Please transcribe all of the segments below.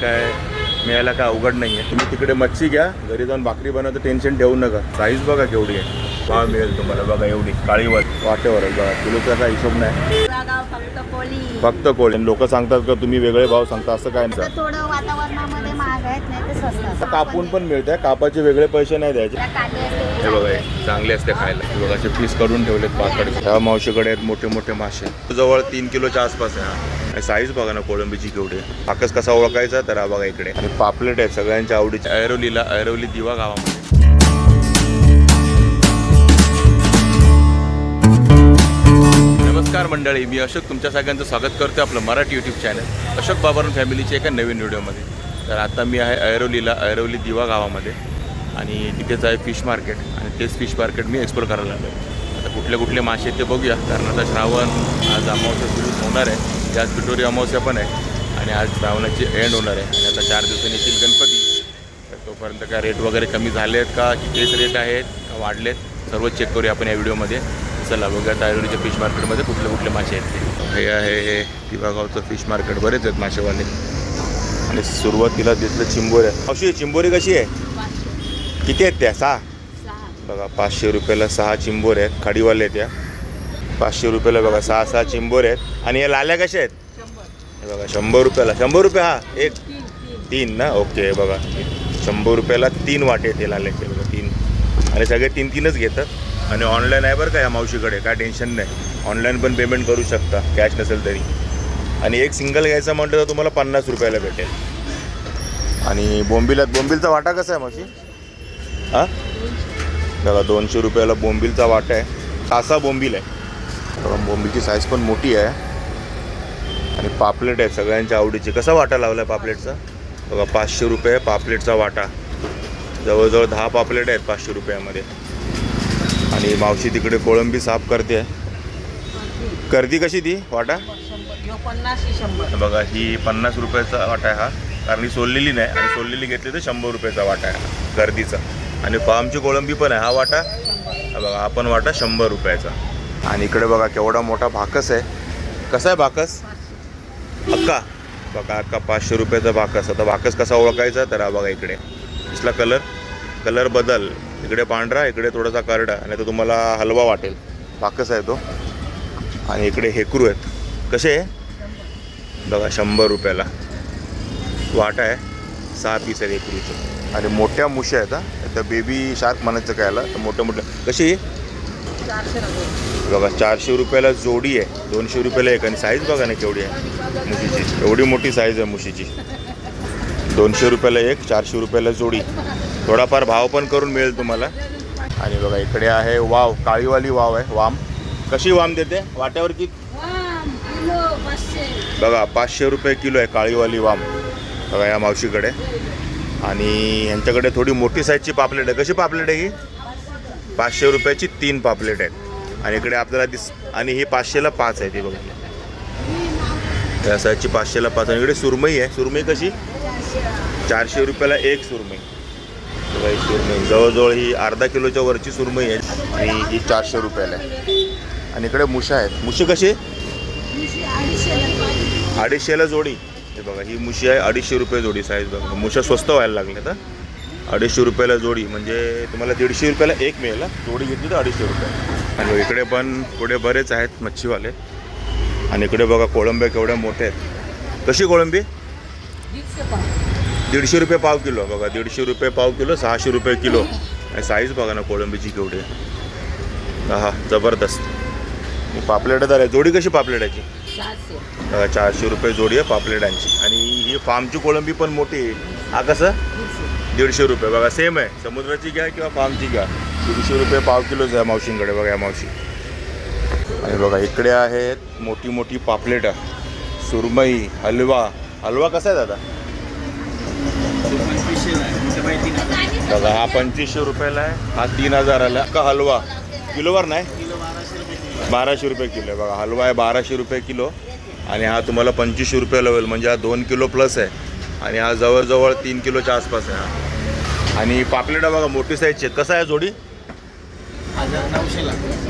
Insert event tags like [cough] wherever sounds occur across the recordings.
काय मिळायला काय अवघड नाही आहे तुम्ही तिकडे मच्छी घ्या घरी जाऊन भाकरी बनवतं टेन्शन ठेवू नका. साईज बघा केवढी आहे. भाव मिळेल तुम्हाला बघा एवढी काळीवर वाटेवर बघा. किलोचा काय हिशोब नाही. फक्त कोळी लोक सांगतात का तुम्ही वेगळे भाव सांगता असं काय नाही. थोडं वातावरणामध्ये महाग आहेत नाही ते स्वस्त असतात. कापून पण मिळते कापाचे वेगळे पैसे नाही द्यायचे. त्या कांदे असते हे बघा हे चांगले असते खायला. हे बघा असे पीस करून ठेवलेत पाकड ह्या मावशीकडे आहेत मोठे मोठे मासे. जवळ तीन किलोच्या आसपास आहे हा. आणि साईज बघा ना कोळंबीची केवढे पाकस कसा ओळखायचा तर हा बघा इकडे. आणि पापलेट आहेत सगळ्यांच्या आवडीच्या ऐरोलीला ऐरोली दिवा गावामध्ये. नमस्कार मंडळी मी अशोक तुमच्या सगळ्यांचं स्वागत करतो आपलं मराठी यूट्यूब चॅनल अशोक बाबरन फॅमिलीच्या एका नवीन व्हिडिओमध्ये तर आता मी आहे ऐरोलीला ऐरोली दिवा गावामध्ये. आणि तिथेच आहे फिश मार्केट आणि तेच फिश मार्केट मी एक्सप्लोर करायला लागलो आता कुठले कुठले मासे आहेत ते बघूया. कारण आता श्रावण आज अमावस्या सुरू होणार आहे. त्याच पिठोरी अमावस्या पण आहे. आणि आज श्रावणाची एंड होणार आहे. आणि आता चार दिवसांनी येतील गणपती. तर तोपर्यंत काय रेट वगैरे कमी झाले आहेत का? की तेच रेट आहेत का वाढलेत? सर्व चेक करूया आपण या व्हिडिओमध्ये चला बघूया तायरोलीच्या फिश मार्केटमध्ये कुठले कुठले मासे आहेत ते. हे आहे हे दिवागावचं फिश मार्केट बरेच आहेत मासेवाले. आणि सुरुवातीला दिसलं चिंबोऱ्या अशी चिंबोरी कशी आहे? किती आहेत त्या? सहा? बघा पाचशे रुपयाला सहा चिंबोऱ्या आहेत. खाडीवाले आहेत त्या पाचशे रुपयाला बघा सहा सहा चिंबोर आहेत. आणि या लाल्या कशा आहेत? हे बघा शंभर रुपयाला. शंभर रुपये हा एक तीन ना? ओके बघा. शंभर रुपयाला तीन वाटे ते लाल्याचे बघा तीन. आणि सगळे तीन तीनच घेतात. आणि ऑनलाईन आहे बरं का या मावशीकडे काय टेन्शन नाही. ऑनलाईन पण पेमेंट करू शकता कॅश नसेल तरी. आणि एक सिंगल घ्यायचं म्हटलं तर तुम्हाला पन्नास रुपयाला भेटेल. आणि बोंबिलात बोंबिलचा वाटा कसा आहे मावशी? हां? बघा दोनशे रुपयाला बोंबिलचा वाटा आहे. कासा बोंबील आहे. बघा बोंबीलची साईज पण मोठी आहे. आणि पापलेट आहे सगळ्यांच्या आवडीची. कसा वाटा लावला आहे पापलेटचा? बघा पाचशे रुपये पापलेटचा वाटा. जवळजवळ दहा पापलेट आहेत पाचशे रुपयामध्ये. आणि मावशी तिकडे कोळंबी साफ करते. आहे कर्दी कशी ती वाटा? बघा ही पन्नास रुपयाचा वाटा आहे हा. कारण ही सोललेली नाही. आणि सोललेली घेतली तर शंभर रुपयाचा वाटा आहे गर्दीचा. आणि फार्मची कोळंबी पण आहे. हा वाटा? बघा हा पण वाटा शंभर रुपयाचा. आणि इकडे बघा केवढा मोठा भाकस आहे. कसा आहे भाकस? अक्का बघा अक्का पाचशे रुपयाचा भाकस. आता भाकस कसा ओळखायचा? तर हा बघा इकडे. इसला कलर? कलर बदल. इकडे पांढरा इकडे थोडासा करडा. आणि तर तुम्हाला हलवा वाटेल. भाकस आहे तो. आणि इकडे हेकरू आहेत. कसे आहे? बघा शंभर रुपयाला. वाटा आहे. सहा पीस आहेत हेकरूचं. आणि मोठ्या मुश्या आहेत हा. तर बेबी शार्क म्हणायचं काय तर मोठ्या मोठ्या कशी? बघा चारशे रुपयाला जोडी आहे. दोनशे रुपयाला एक आणि साईज बघा ना केवढी आहे. मुशीची. एवढी मोठी साईज आहे मुशीची. दोनशे रुपयाला एक चारशे रुपयाला जोडी. थोडाफार भाव पण करून मिळेल तुम्हाला. आणि बघा इकडे आहे वाव काळीवाली वाव आहे वाम. कशी वाम देते? वाट्यावर की? बघा पाचशे रुपये किलो आहे काळीवाली वाम. बघा या मावशीकडे. आणि ह्यांच्याकडे थोडी मोठी साईजची पापलेट आहे. कशी पापलेट आहे ही? पाचशे रुपयाची तीन पापलेट आहेत. आणि इकडे आपल्याला दिस आणि ही पाचशेला पाच आहे ती बघा. त्या साईजची पाचशेला पाच आणि इकडे सुरमई आहे. सुरमई कशी? चारशे रुपयाला एक सुरमई. बघा ही सुरमई. जवळजवळ ही अर्धा किलोच्या वरची सुरमई आहे. आणि ही चारशे रुपयाला आहे. आणि इकडे मुशा आहेत. मुशी कशी? अडीचशेला जोडी. हे बघा ही मुशी आहे अडीचशे रुपये जोडी साईज बघा. मुशा स्वस्त व्हायला लागल्या तर अडीचशे रुपयाला जोडी म्हणजे तुम्हाला दीडशे रुपयाला एक मिळेल. जोडी घेतली तर अडीचशे रुपये. आणि इकडे पण पुढे बरेच आहेत मच्छीवाले. आणि इकडे बघा कोळंब्या केवढ्या मोठ्या आहेत. कशी कोळंबी? दीडशे रुपये पाव किलो बघा दीडशे रुपये पाव किलो सहाशे रुपये किलो. आणि साईज बघा ना कोळंबीची केवढी हा जबरदस्त. ही पापलेटदार आहे. जोडी कशी पापलेटाची? चारशे. रुपये जोडी आहे पापलेटांची. आणि ही फार्मची कोळंबी पण मोठी आहे. हा कसं? दीडशे रुपये. बघा सेम आहे. समुद्राची घ्या किंवा फार्मची घ्या. दीडशे रुपये पाव किलोच आहे मावशींकडे. बघा या मावशी. आणि बघा इकडे आहेत मोठी मोठी पापलेटं सुरमई हलवा. हलवा कसा आहे दादा? बघा हा पंचवीसशे रुपयाला आहे. हा तीन हजाराला. का हलवा? किलोवर नाही? बाराशे रुपये किलो आहे. बघा हलवा आहे बाराशे रुपये किलो. आणि हा तुम्हाला पंचवीसशे रुपयाला होईल. म्हणजे हा दोन किलो प्लस आहे. आणि हा जवळजवळ तीन किलोच्या आसपास आहे हा. आणि पापलेटा बघा मोठी साईजची कसा आहे जोडी?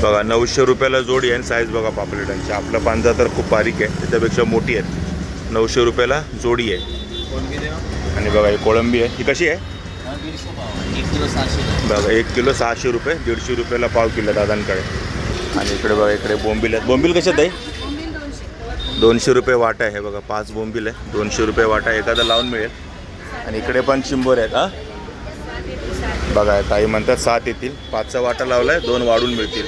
बघा नऊशे रुपयाला जोडी आहे आणि साईज बघा पापलेटांची. आपलं पांजा तर खूप बारीक आहे. त्याच्यापेक्षा मोठी आहे. नऊशे रुपयाला जोडी आहे. आणि बघा ही कोळंबी आहे. ही कशी आहे? बघा एक किलो सहाशे रुपये दीडशे रुपयाला पाव किलो दादांकडे. आणि इकडे बघा इकडे बोंबील आहेत. बोंबील कशात आहे? दोनशे रुपये वाटा आहे. बघा पाच बोंबील आहे. दोनशे रुपये वाटा एखादा लावून मिळेल. आणि इकडे पण चिंबोर आहेत हा. बघा ताई म्हणतात सात येतील. पाचचा वाटा लावला आहे दोन वाढून मिळतील.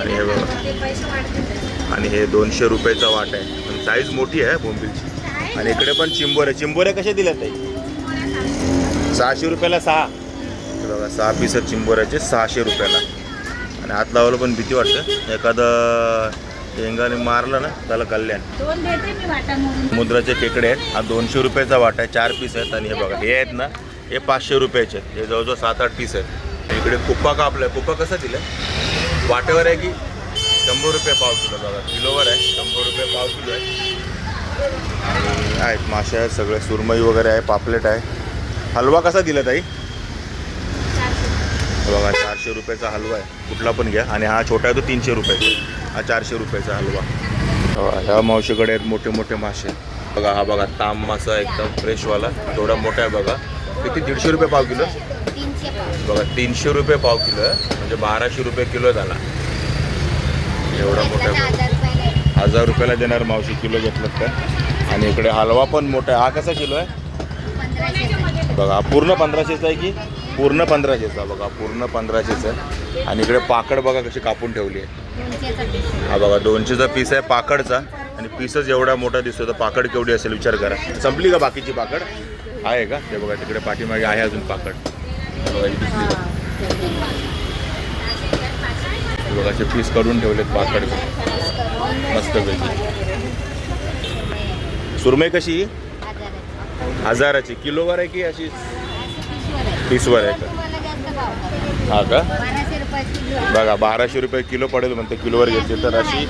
आणि हे बघा. आणि हे दोनशे रुपयाचा वाटा आहे. पण साईज मोठी आहे बोंबीलची. आणि इकडे पण चिंबोऱ्या चिंबोऱ्या कशा दिल्या ताई? सहाशे रुपयाला सहा. बघा सहा पीस आहेत चिंबोऱ्याचे सहाशे रुपयाला. आणि हात लावायला पण भीती वाटतं. एखादं शेंगाने मारलं ना त्याला कल्याण. समुद्राचे खेकडे आहेत. हा दोनशे रुपयाचा वाटा आहे चार पीस आहेत. आणि हे बघा हे आहेत ना हे पाचशे रुपयाचे आहेत. हे जवळजवळ सात आठ पीस आहेत. इकडे कुप्पा कापला आहे कुप्पा कसा दिला वाट्यावर आहे की शंभर रुपये पाव किलो बघा. किलोवर आहे. शंभर रुपये पाव किलो आहे. आणि आहेत मासे आहेत सगळे. सुरमई वगैरे आहे. पापलेट आहे. हलवा कसा दिला ताई? बघा चारशे रुपयाचा हलवा आहे. कुठला पण घ्या. आणि हा छोटा आहे तो तीनशे रुपयाचा हा चारशे रुपयाचा हलवा. ह्या मावशीकडे आहेत मोठे मोठे मासे. बघा हा बघा ताम मासा एकदम फ्रेशवाला थोडा मोठा आहे बघा. किती? दीडशे रुपये पाव किलो? बघा तीनशे रुपये पाव किलो आहे म्हणजे बाराशे रुपये किलो झाला. एवढा मोठा. हजार रुपयाला देणार मावशी किलो घेतलं तर आणि इकडे हलवा पण मोठा आहे. हा कसा किलो आहे? बघा पूर्ण पंधराशेचा आहे की? पूर्ण पंधराशेचा. बघा पूर्ण पंधराशेचा. आहे आणि इकडे पाकड बघा कशी कापून ठेवली आहे. हा बघा दोनशेचा पीस आहे पाकडचा. आणि पीसच एवढा मोठा दिसतो तर पाकड केवढी असेल विचार करा. संपली का बाकीची पाकड? आहे का? ते बघा तिकडे पाठीमागे आहे अजून पाकड. बघा असे पीस काढून ठेवलेत पाकडचे मस्तपैकी सुरमई कशी? हजाराची. किलोवर आहे की अशी? पीसवर आहे का? हा का? बघा बाराशे रुपये किलो पडेल म्हणते किलोवर घेतली तर अशी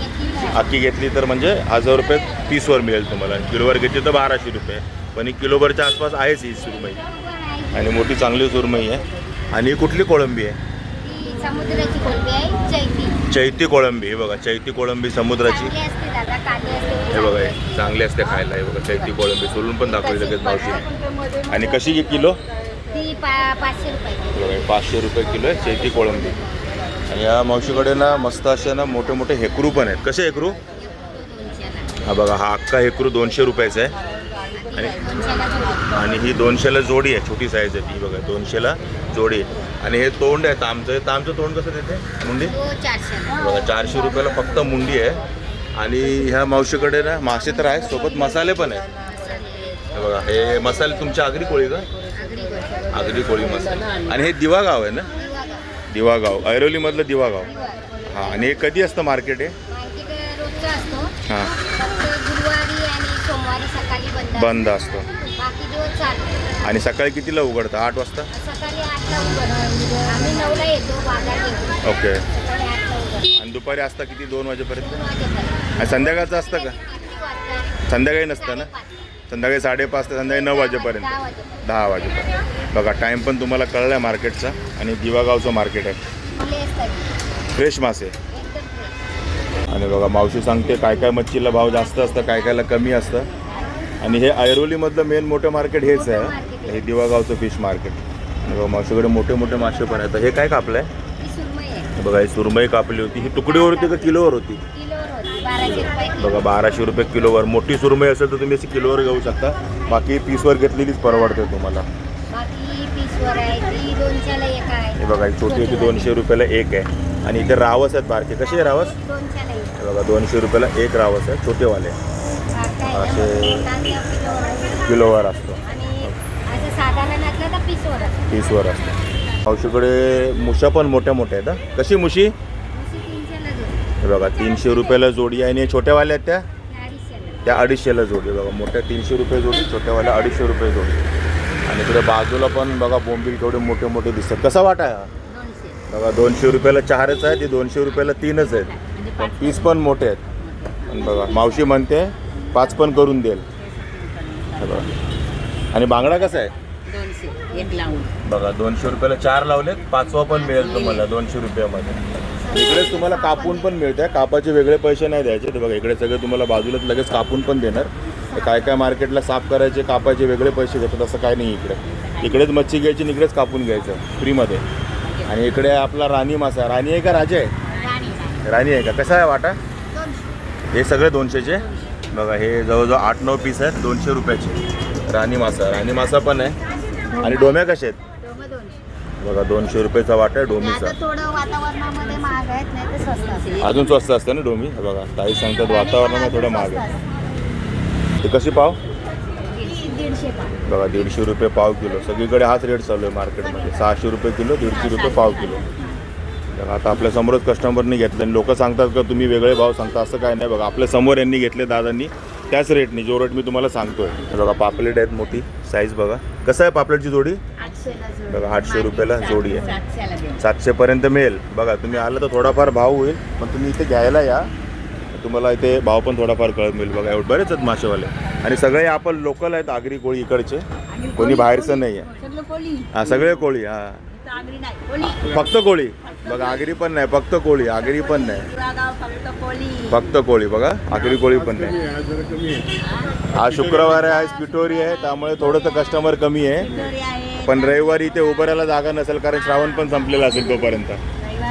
अख्खी घेतली तर म्हणजे हजार रुपये पीसवर मिळेल तुम्हाला. किलोवर घेतली तर बाराशे रुपये. पण ही किलोभरच्या आसपास आहेच ही सुरमई. आणि मोठी चांगली सुरमई आहे. आणि ही कुठली कोळंबी आहे? समुद्राची कोलंबी आहे चैती. चैती कोळंबी हे बघा चैती कोळंबी समुद्राची. चांगली असते दादा काली असते हे बघा हे चांगली असते खायला हे बघा चैती कोळंबी सोलून पण दाखवली लगेच मावशी. आणि कशी घे किलो? ती पा पाचशे रुपये. हे बघा हे पाचशे रुपये किलो आहे चैती कोळंबी. आणि या मावशीकडे ना मस्त असे ना मोठे मोठे हेकरू पण आहेत. कसे हेकरू? हा बघा हा अख्खा हेकरू दोनशे रुपयाचा आहे. आणि. आणि ही दोनशेला जोडी आहे छोटी साईज आहे ती बघा दोनशेला जोडी आहे. आणि हे तोंड आहे तामचं. हे तामचं तोंड कसं देते? मुंडी? चारशेला बघा चारशे रुपयाला फक्त मुंडी आहे. आणि ह्या मावशीकडे ना मासे तर आहे सोबत मसाले पण आहेत. मसाले हे बघा हे मसाले तुमच्या आगरी कोळी का? आगरी कोळी. मसाले. आणि हे दिवा गाव आहे ना? दिवा गाव ऐरोलीमधलं दिवा गाव हां आणि हे कधी असतं मार्केट आहे मार्केट रोजचा असतो हां फक्त गुरुवारी आणि सोमवारी सकाळी बंद असतो. बाकी दिवस चालू. आणि सकाळी कितीला उघडतं? आठ वाजता? सकाळी आठला उघडतो. आम्ही नऊला येतो बाजार घेतो ओके. सकाळी आठला उघडतो. आणि दुपारी असतं किती? दोन वाजेपर्यंत? दोन वाजेपर्यंत. आणि संध्याकाळचं असतं का? किती वाजता? संध्याकाळी नसतं ना. संध्याकाळी साडेपाच ते संध्याकाळी नऊ वाजेपर्यंत. दहा वाजेपर्यंत. दहा वाजेपर्यंत. बघा टाईम पण तुम्हाला कळला आहे मार्केटचा आणि दिवागावचं मार्केट आहे. असतात. फ्रेश मासे. एकदम fresh. आणि बघा मावशी सांगते काय काय मच्छीला भाव जास्त असतं काय कायला कमी असतं. आणि हे ऐरोलीमधलं मेन मोठं मार्केट हेच आहे. हे दिवागावचं फिश मार्केट बघा मावशीकडे मोठे मोठे मासे पण आहेत. हे काय कापलं आहे. बघा ही सुरमई कापली होती. ही तुकडीवर होती का किलोवर होती? बघा बाराशे रुपये किलोवर. मोठी सुरमई असेल तर तुम्ही अशी किलोवर घेऊ शकता. बाकी पीसवर घेतलेलीच परवडते तुम्हाला. हे बघा ही छोटी होती दोनशे रुपयाला एक आहे. आणि इथे रावस आहेत बारके. कसे आहे रावस? हे बघा दोनशे रुपयाला एक रावस आहे. छोटेवाले. असे- किलोवर असतो. पीसवर असतं. असतो औषधकडे मुशा पण मोठ्या मोठ्या आहेत हा? कशी मुशी? हे बघा तीनशे रुपयाला जोडी आहे आणि छोट्यावाल्या आहेत त्या? त्या अडीचशेला जोडी बघा मोठ्या तीनशे रुपये जोडी छोट्यावाल्या अडीचशे रुपये जोडी. आणि तिकडे बाजूला पण बघा बोंबील केवढे मोठे मोठे दिसतात. कसा वाटा बघा दोनशे रुपयाला चारच आहे ते दोनशे रुपयाला तीनच आहेत. पण पीस पण मोठे आहेत. आणि बघा मावशी म्हणते पाच पण करून देईल आणि बांगडा कसा आहे? दोनशे एक लावून. बघा दोनशे रुपयाला चार लावलेत पाचवा पण मिळेल तुम्हाला दोनशे रुपयामध्ये. इकडेच तुम्हाला कापून पण मिळते कापाचे वेगळे पैसे नाही द्यायचे. ते बघा इकडे सगळे तुम्हाला बाजूलाच लगेच कापून पण देणार. तर काय काय मार्केटला साफ करायचे कापायचे वेगळे पैसे घेतात असं काय नाही इकडे. इकडेच मच्छी घ्यायची आणि इकडेच कापून घ्यायचं फ्रीमध्ये आणि इकडे आपला राणी मासा. राणी आहे का राजे आहे? राणी. आहे का? कसा आहे वाटा. हे सगळे दोनशेचे? बघा हे जवळजवळ आठ नऊ पीस आहेत दोनशे रुपयाचे. राणी मासा राणी मासा पण आहे. आणि डोम्या कसे आहेत. बघा दोनशे रुपयाचा वाटा आहे डोमीचा. अजून स्वस्त असतं ना डोमी? बघा ताई सांगतात वातावरणामध्ये थोडं महाग आहे. ते कशी पाव? बघा दीडशे रुपये पाव किलो. सगळीकडे हाच रेट चालू आहे मार्केटमध्ये सहाशे रुपये किलो दीडशे रुपये पाव किलो. तर आता आपल्या समोरच कस्टमरनी घेतलं आणि लोक सांगतात का तुम्ही वेगळे भाव सांगता. असं काय नाही बघा. आपल्यासमोर यांनी घेतले दादांनी. त्याच रेटनी जो रेट मी तुम्हाला सांगतोय. बघा पापलेट आहेत मोठी साईज बघा. कसं आहे पापलेटची जोडी. बघा आठशे रुपयाला जोडी आहे. सातशेपर्यंत मिळेल. बघा तुम्ही आलं तर थोडाफार भाव होईल पण तुम्ही इथे घ्यायला या. तुम्हाला इथे भाव पण थोडाफार कळत मिळेल. बघा एवढे बरेच आहेत मासेवाले आणि सगळे आपण लोकल आहेत आगरी कोळी इकडचे. कोणी बाहेरचं नाही आहे हा सगळे कोळी हा. आगरी नाही. कोळी फक्त कोळी. बघा आगरी पण नाही फक्त कोळी. आगरी पण नाही. फक्त कोळी. फक्त कोळी बघा. आगरी कोळी पण नाही. आज शुक्रवार आहे आज पिठोरी आहे त्यामुळे थोडंसं कस्टमर कमी आहे. पण रविवारी इथे उभारायला जागा नसेल कारण श्रावण पण संपलेला असेल तोपर्यंत.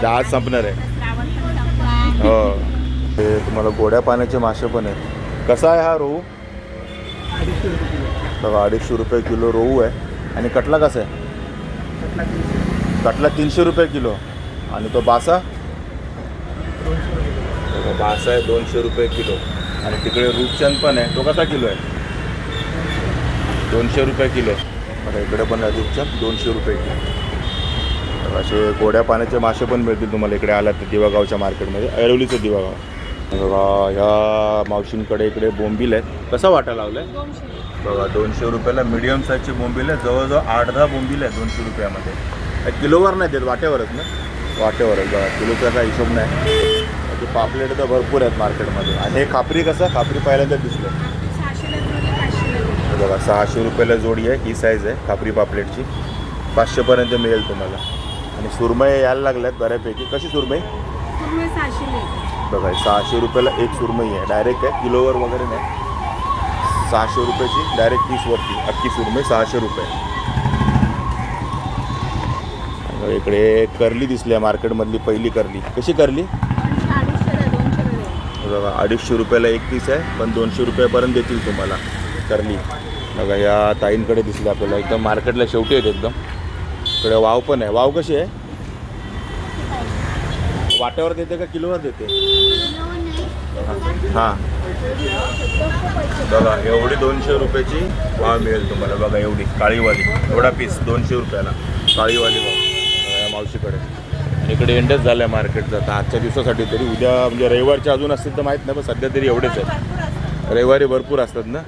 आज संपणार आहे. श्रावण पण संपला हो. ते तुम्हाला गोड्या पाण्याचे मासे पण आहेत. कसा आहे हा रोहू? बघा अडीचशे रुपये किलो रोहू आहे. आणि कटला कसा आहे? कटला तीनशे रुपये किलो. आणि तो बासा? बासा आहे दोनशे रुपये किलो. आणि तिकडे रूपचंद पण आहे. तो कसा किलो आहे? दोनशे रुपये किलो. बघा इकडे पण आहे रूपचंद दोनशे रुपये किलो. तर असे गोड्या पाण्याचे मासे पण मिळतील तुम्हाला. इकडे आलात तर दिवागावच्या मार्केटमध्ये. ऐरोलीचं दिवागाव बघा ह्या मावशींकडे इकडे बोंबील आहेत. कसा वाटा लावलाय? बघा दोनशे रुपयाला मिडियम साईजची बोंबील आहे. जवळजवळ आठ दहा बोंबील आहे दोनशे रुपयामध्ये. किलोवर नाही देत वाट्यावरच ना? वाट्यावरच बघा किलोचा काही हिशोब नाही. बाकी पापलेट तर भरपूर आहेत मार्केटमध्ये. आणि हे खापरी कसं? खापरी पहिल्यांदा दिसलं. हे बघा सहाशे रुपयाला जोडी आहे ही साईज आहे खापरी पापलेटची. पाचशेपर्यंत मिळेल तुम्हाला. आणि सुरमई यायला लागल्यात बऱ्यापैकी. कशी सुरमई? बघा हे सहाशे रुपयाला एक सुरमई आहे. डायरेक्ट आहे किलोवर वगैरे नाही. सहाशे रुपयाची डायरेक्ट पीसवरती अख्खी सुरमई सहाशे रुपये. इकडे करली दिसली आहे मार्केटमधली पहिली करली. कशी करली? बघा अडीचशे रुपयाला एक पीस आहे पण दोनशे रुपयापर्यंत देतील तुम्हाला. करली. बघा या ताईंकडे दिसली आपल्याला. एकदम मार्केटला शेवटी आहेत एकदम. इकडे वाव पण आहे. वाव कशी आहे? वाट्यावर देते का किलोवर देते? हां. बघा एवढी दोनशे रुपयाची वाव मिळेल तुम्हाला. बघा एवढी. काळीवाली. एवढा पीस दोनशे रुपयाला. काळीवाली वाव. मावशीकडे. आणि इकडे एंडच झालं आहे मार्केटचं आता आजच्या दिवसासाठी तरी उद्या म्हणजे रविवारच्या अजून असतील तर माहीत नाही पण सध्या तरी एवढेच आहेत. रविवारी भरपूर असतात ना?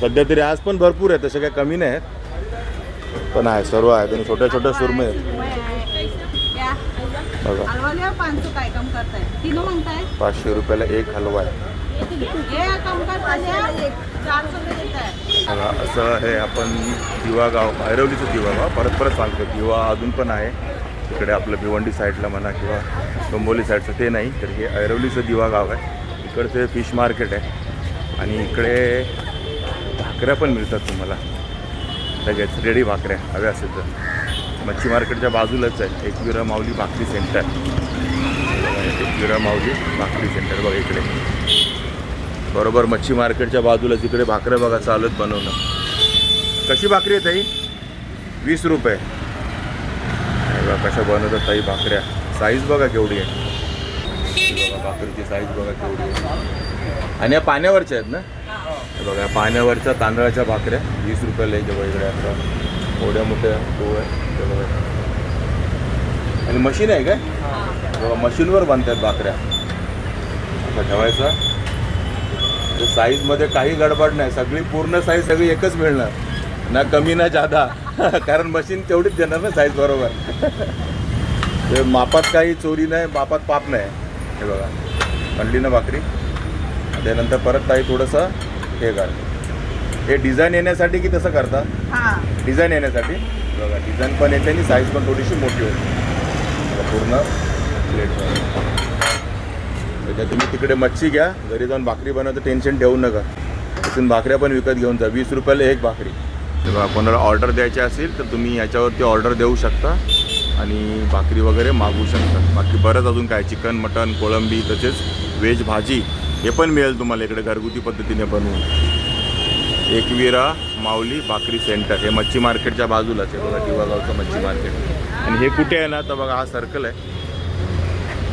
सध्या तरी आज पण भरपूर आहेत तसे काही कमी नाही आहेत. पण आहे सर्व आहेत आणि छोट्या छोट्या सुरमे आहेत. बघा. पाचशे रुपयाला एक हलवा आहे. असं आहे आपण दिवा गाव ऐरवलीचं दिवा गाव. परत परत सांगतो दिवा अजून पण आहे. इकडे आपलं भिवंडी साईडला म्हणा किंवा डोंबोली साईडचं ते नाही तर हे ऐरवलीचं दिवा गाव आहे. इकडचं फिश मार्केट आहे. आणि इकडे भाकऱ्या पण मिळतात तुम्हाला. लगेच रेडी भाकऱ्या हव्या असेल तर. मच्छी मार्केटच्या बाजूलाच आहे. एकविरा माऊली भाकरी सेंटर एकविरा माऊली भाकरी सेंटर बघा इकडे. बरोबर मच्छी मार्केटच्या बाजूलाच इकडे भाकऱ्या बघा चालत बनवणं. कशी भाकरी आहे ताई? वीस रुपये. बघा कशा बनवतात ताई भाकऱ्या. साईज बघा केवढी आहे. बघा भाकरीची साईज बघा केवढी आहे. आणि या पाण्यावरच्या आहेत ना? हे बघा पाण्यावरच्या तांदळाच्या भाकऱ्या. वीस रुपयाला आहे बघा इकडे आता. मोठ्या मोठ्या तो आहे बघा. आणि मशीन आहे काय? बघा मशीनवर बनतात भाकऱ्या. असं ठेवायचा. तर म्हणजे साईजमध्ये काही गडबड नाही. सगळी पूर्ण साईज सगळी एकच मिळणार. ना कमी ना जादा. [laughs] कारण मशीन तेवढीच देणार ना साईज बरोबर. [laughs] मापात काही चोरी नाही मापात पाप नाही. हे बघा. म्हणली ना भाकरी. त्यानंतर परत काही थोडंसं हे कर हे डिझाईन येण्यासाठी की तसं करता? हा. डिझाईन येण्यासाठी? बघा डिझाईन पण येते आणि साईज पण थोडीशी मोठी होते. पूर्ण प्लेट तुम्ही तिकडे मच्छी घ्या. घरी जाऊन भाकरी बनवतं टेन्शन ठेवू नका. तिथून भाकऱ्या पण विकत घेऊन जा. वीस रुपयाला एक भाकरी. तेव्हा बघा कोणाला ऑर्डर द्यायची असेल तर तुम्ही याच्यावरती ऑर्डर देऊ शकता आणि भाकरी वगैरे मागवू शकता. बाकी बरंच अजून काय चिकन मटन कोळंबी तसेच व्हेज भाजी हे पण मिळेल तुम्हाला इकडे घरगुती पद्धतीने बनवून. एकविरा माऊली भाकरी सेंटर हे मच्छी मार्केटच्या बाजूलाच आहे बघा दिवागावचं मच्छी मार्केट. आणि हे कुठे आहे ना तर बघा हा सर्कल आहे.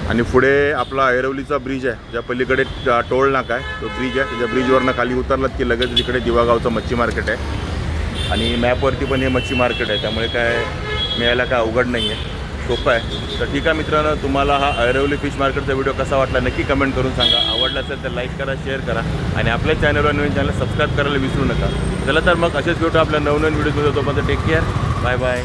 आणि पुढे आपला ऐरवलीचा ब्रिज आहे ज्या पलीकडे ट- टोल नाका आहे तो ब्रिज आहे. त्याच्या ब्रिजवरनं खाली उतरलात की लगेच इकडे दिवागावचं मच्छी मार्केट आहे. आणि मॅपवरती पण हे मच्छी मार्केट आहे त्यामुळे काय मिळायला काय अवघड नाही आहे सोपं आहे. तर ठीक आहे मित्रांनो तुम्हाला हा ऐरवली फिश मार्केटचा व्हिडिओ कसा वाटला नक्की कमेंट करून सांगा. आवडला असेल तर लाईक करा शेअर करा आणि आपल्या चॅनलवर नवीन चॅनल सबस्क्राईब करायला विसरू नका. चला तर मग असेच भेटू आपल्या नवनवीन व्हिडिओमध्ये तोपर्यंत टेक केअर बाय बाय